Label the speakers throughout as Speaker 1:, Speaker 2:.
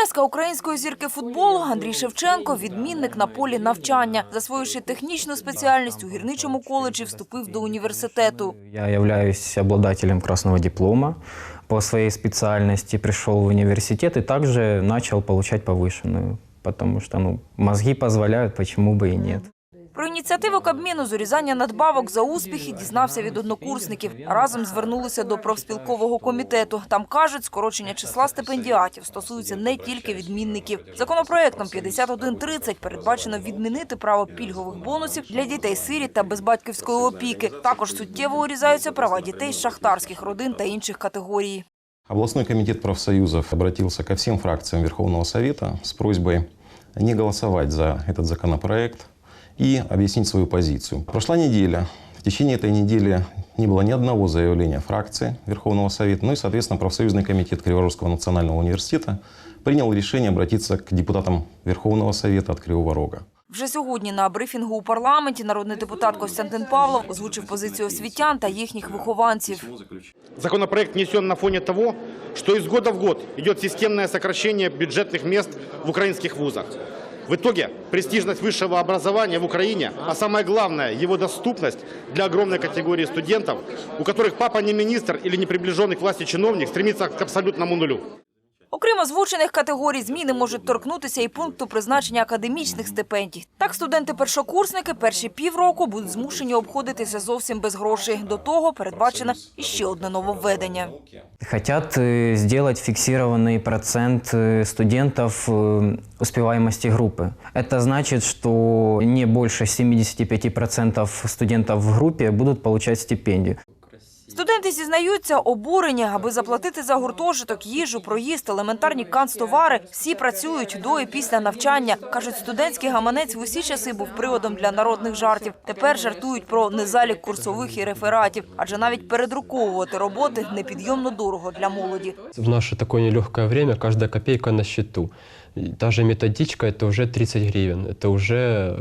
Speaker 1: Тезка української зірки футболу Андрій Шевченко – відмінник на полі навчання. Засвоївши технічну спеціальність у гірничому коледжі, вступив до університету.
Speaker 2: Я являюсь обладателем красного диплома по своей специальности, пришел в университет и также начал получать повышенную, потому что ну, мозги позволяют, почему бы и нет.
Speaker 1: Про ініціативу Кабміну з урізання надбавок за успіхи дізнався від однокурсників. Разом звернулися до профспілкового комітету. Там кажуть, скорочення числа стипендіатів стосується не тільки відмінників. Законопроектом 5130 передбачено відмінити право пільгових бонусів для дітей-сиріт та без батьківської опіки. Також суттєво урізаються права дітей з шахтарських родин та інших категорій.
Speaker 3: Областной комитет профсоюзов обратился ко всем фракциям Верховного Совета с просьбой не голосовать за этот законопроект и объяснить свою позицию. Прошла неделя. В течение этой недели не было ни одного заявления фракции Верховного Совета. Ну и, соответственно, профсоюзный комитет Криворожского национального университета принял решение обратиться к депутатам Верховного Совета от Кривого Рога.
Speaker 1: Вже сьогодні на брифінгу у парламенті народний депутат Костянтин Павлов озвучив позицію освітян та їхніх вихованців.
Speaker 4: Законопроект внесен на фоне того, что из года в год идет системное сокращение бюджетных мест в украинских вузах. В итоге престижность высшего образования в Украине, а самое главное, его доступность для огромной категории студентов, у которых папа не министр или не приближенный к власти чиновник, стремится к абсолютному нулю.
Speaker 1: Окрім озвучених категорій, зміни можуть торкнутися і пункту призначення академічних стипендій. Так, студенти-першокурсники перші півроку будуть змушені обходитися зовсім без грошей. До того передбачено іще одне нововведення.
Speaker 2: Хотят э, сделать фиксированный процент э, студентов э, успеваемости группы. Это значит, что не больше 75% студентов в группе будут получать стипендию.
Speaker 1: Студенти зізнаються, обурені, аби заплатити за гуртожиток, їжу, проїзд, елементарні канцтовари. Всі працюють до і після навчання. Кажуть, студентський гаманець в усі часи був приводом для народних жартів. Тепер жартують про незалік курсових і рефератів, адже навіть передруковувати роботи непідйомно дорого для молоді.
Speaker 5: В наше такое нелегкое время каждая копейка на счету И Даже методичка – это уже 30 гривен, это уже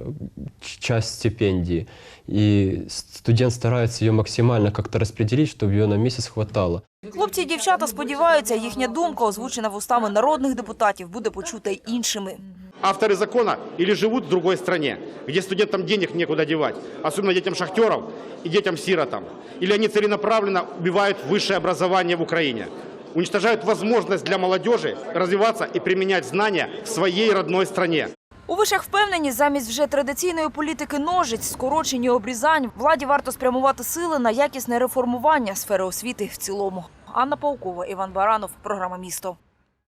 Speaker 5: ч- часть стипендии. И студент старается ее максимально как-то распределить, чтобы ее на месяц хватало.
Speaker 1: Хлопці і дівчата сподіваються, їхня думка, озвучена вустами народних депутатів, буде почута й іншими.
Speaker 4: Авторы закона или живут в другой стране, где студентам денег некуда девать, особенно детям шахтеров и детям-сиротам, или они целенаправленно убивают высшее образование в Украине, уничтожают возможность для молодежи развиваться и применять знания в своей родной стране.
Speaker 1: У вишах впевнені, замість вже традиційної політики ножиць, скорочень і обрізань, владі варто спрямувати сили на якісне реформування сфери освіти в цілому. Анна Паукова, Іван Баранов, програма «Місто».